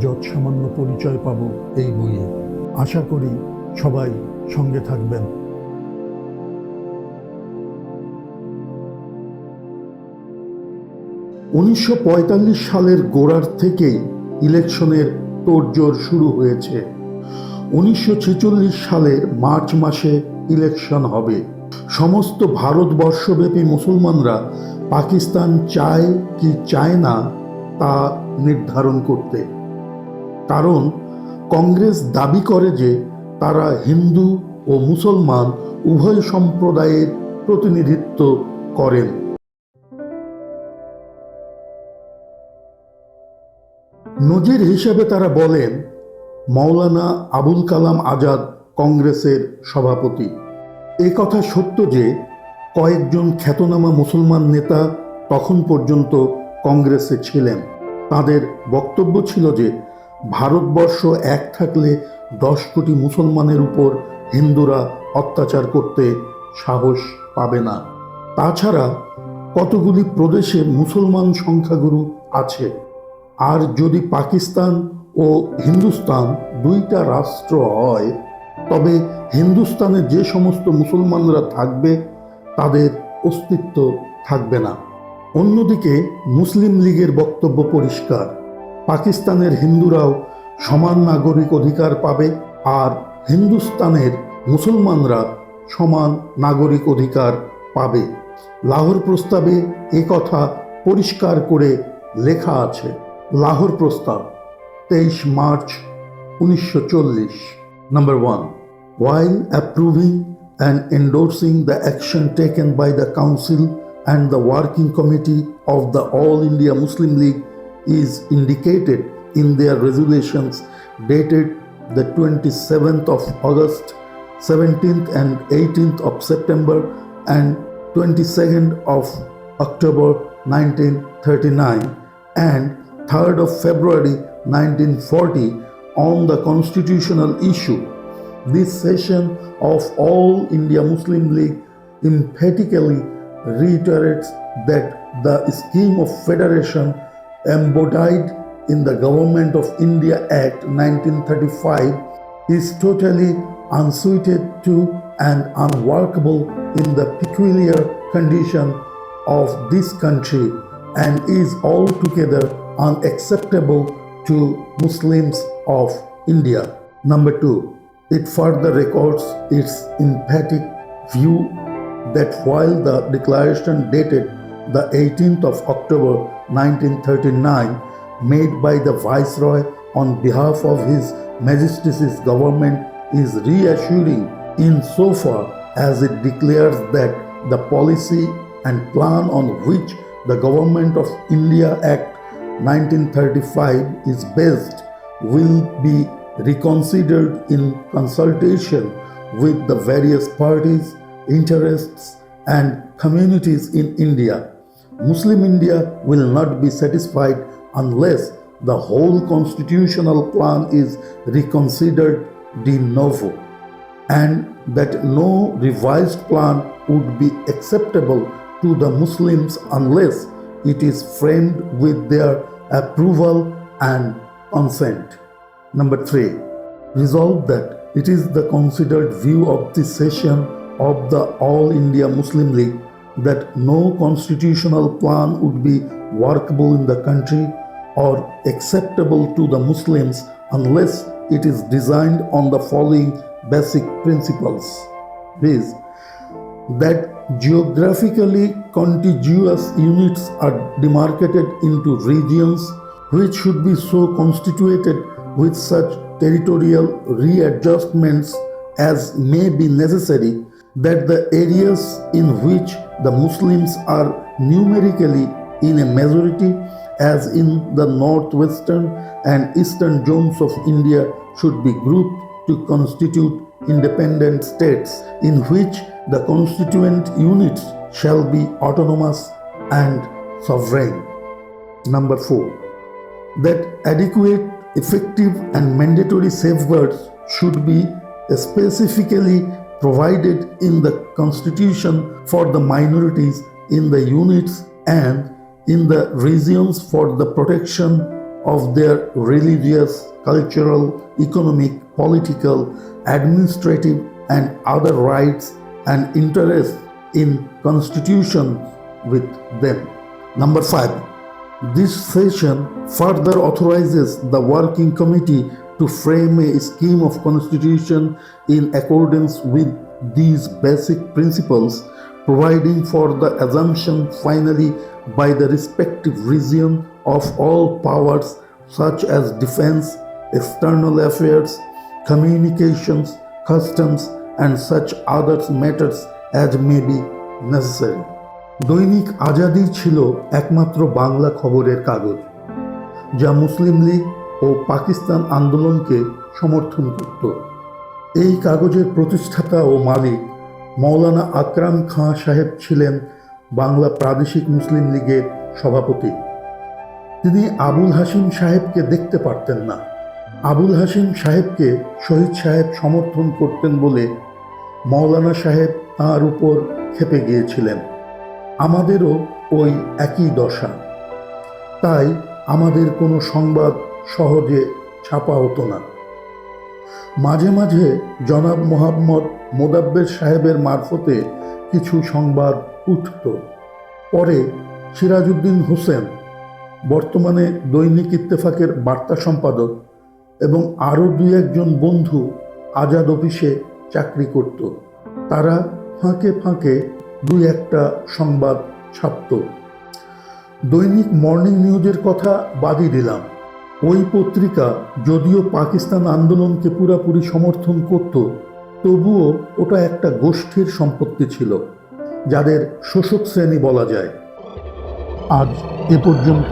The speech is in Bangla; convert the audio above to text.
যৎসামান্য পরিচয় পাব এই বইয়ে। আশা করি সবাই সঙ্গে থাকবেন। উনিশশো সালের গোড়ার থেকেই ইলেকশনের তোড়জোড় শুরু হয়েছে। উনিশশো ছেচল্লিশ সালের মার্চ মাসে ইলেকশন হবে। সমস্ত ভারতবর্ষব্যাপী মুসলমানরা পাকিস্তান চায় কি চায় না তা নির্ধারণ করতে। কারণ কংগ্রেস দাবি করে যে তারা হিন্দু ও মুসলমান উভয় সম্প্রদায়ের প্রতিনিধিত্ব করেন। নজির হিসেবে তারা বলেন মৌলানা আবুল কালাম আজাদ কংগ্রেসের সভাপতি। এ কথা সত্য যে কয়েকজন খ্যাতনামা মুসলমান নেতা তখন পর্যন্ত কংগ্রেসে ছিলেন। তাদের বক্তব্য ছিল যে ভারতবর্ষ এক থাকলে দশ কোটি মুসলমানের উপর হিন্দুরা অত্যাচার করতে সাহস পাবে না। তাছাড়া কতগুলি প্রদেশে মুসলমান সংখ্যাগুরু আছে? আর যদি পাকিস্তান ও হিন্দুস্তান দুইটা রাষ্ট্র হয়, তবে হিন্দুস্তানে যে সমস্ত মুসলমানরা থাকবে, তাদের অস্তিত্ব থাকবে না। অন্যদিকে মুসলিম লীগের বক্তব্য পরিষ্কার। পাকিস্তানের হিন্দুরাও সমান নাগরিক অধিকার পাবে আর হিন্দুস্তানের মুসলমানরা সমান নাগরিক অধিকার পাবে। লাহোর প্রস্তাবে এ কথা পরিষ্কার করে লেখা আছে। লাহোর প্রস্তাব, তেইশ মার্চ উনিশশো চল্লিশ। Number one, while approving and endorsing the action taken by the Council and the Working Committee of the All India Muslim League is indicated in their resolutions dated the 27th of August, 17th and 18th of September, and 22nd of October 1939 and 3rd of February 1940 on the constitutional issue. This session of All India Muslim League emphatically reiterates that the scheme of federation embodied in the Government of India Act 1935 is totally unsuited to and unworkable in the peculiar condition of this country and is altogether unacceptable to Muslims of India. Number two, it further records its emphatic view that while the declaration dated the 18th of October 1939 made by the Viceroy on behalf of His Majesty's government is reassuring insofar as it declares that the policy and plan on which the Government of India Act 1935 is based will be reconsidered in consultation with the various parties, interests, and communities in India. Muslim India will not be satisfied unless the whole constitutional plan is reconsidered de novo and that no revised plan would be acceptable to the Muslims unless it is framed with their approval and consent. Number three, resolve that it is the considered view of this session of the All India Muslim League that no constitutional plan would be workable in the country or acceptable to the Muslims unless it is designed on the following basic principles. Viz. that geographically contiguous units are demarcated into regions which should be so constituted with such territorial readjustments as may be necessary that the areas in which the Muslims are numerically in a majority as in the northwestern and eastern zones of India, should be grouped to constitute independent states in which the constituent units shall be autonomous and sovereign. Number four, that adequate, effective, and mandatory safeguards should be specifically provided in the constitution for the minorities in the units and in the regions for the protection of their religious, cultural, economic, political, administrative, and other rights and interests in constitution with them. Number five, this session further authorizes the working committee to frame a scheme of constitution in accordance with these basic principles, providing for the assumption finally by the respective region of all powers such as defense, external affairs, communications, customs, and such other matters as may be necessary. দৈনিক আজাদি ছিল একমাত্র বাংলা খবরের কাগজ যা মুসলিম লীগ ও পাকিস্তান আন্দোলনকে সমর্থন করত। এই কাগজের প্রতিষ্ঠাতা ও মালিক মৌলানা আকরাম খাঁ সাহেব ছিলেন বাংলা প্রাদেশিক মুসলিম লীগের সভাপতি। তিনি আবুল হাসিম সাহেবকে দেখতে পারতেন না। আবুল হাসিম সাহেবকে শহীদ সাহেব সমর্থন করতেন বলে মৌলানা সাহেব তাঁর উপর খেপে গিয়েছিলেন। আমাদেরও ওই একই দশা। তাই আমাদের কোনো সংবাদ সহজে ছাপা হতো না। মাঝে মাঝে জনাব মোহাম্মদ মোদাব্বের সাহেবের মারফতে কিছু সংবাদ উঠত। পরে সিরাজউদ্দিন হোসেন, বর্তমানে দৈনিক ইত্তেফাকের বার্তা সম্পাদক এবং আরও দুই একজন বন্ধু আজাদ অফিসে চাকরি করত। তারা ফাঁকে ফাঁকে দুই একটা সংবাদ ছাপত। দৈনিক মর্নিং নিউজের কথা বাদই দিলাম। ওই পত্রিকা যদিও পাকিস্তান আন্দোলনকে পুরাপুরি সমর্থন করত, তবুও ওটা একটা গোষ্ঠীর সম্পত্তি ছিল, যাদের শোষক শ্রেণি বলা যায়। আজ এ পর্যন্ত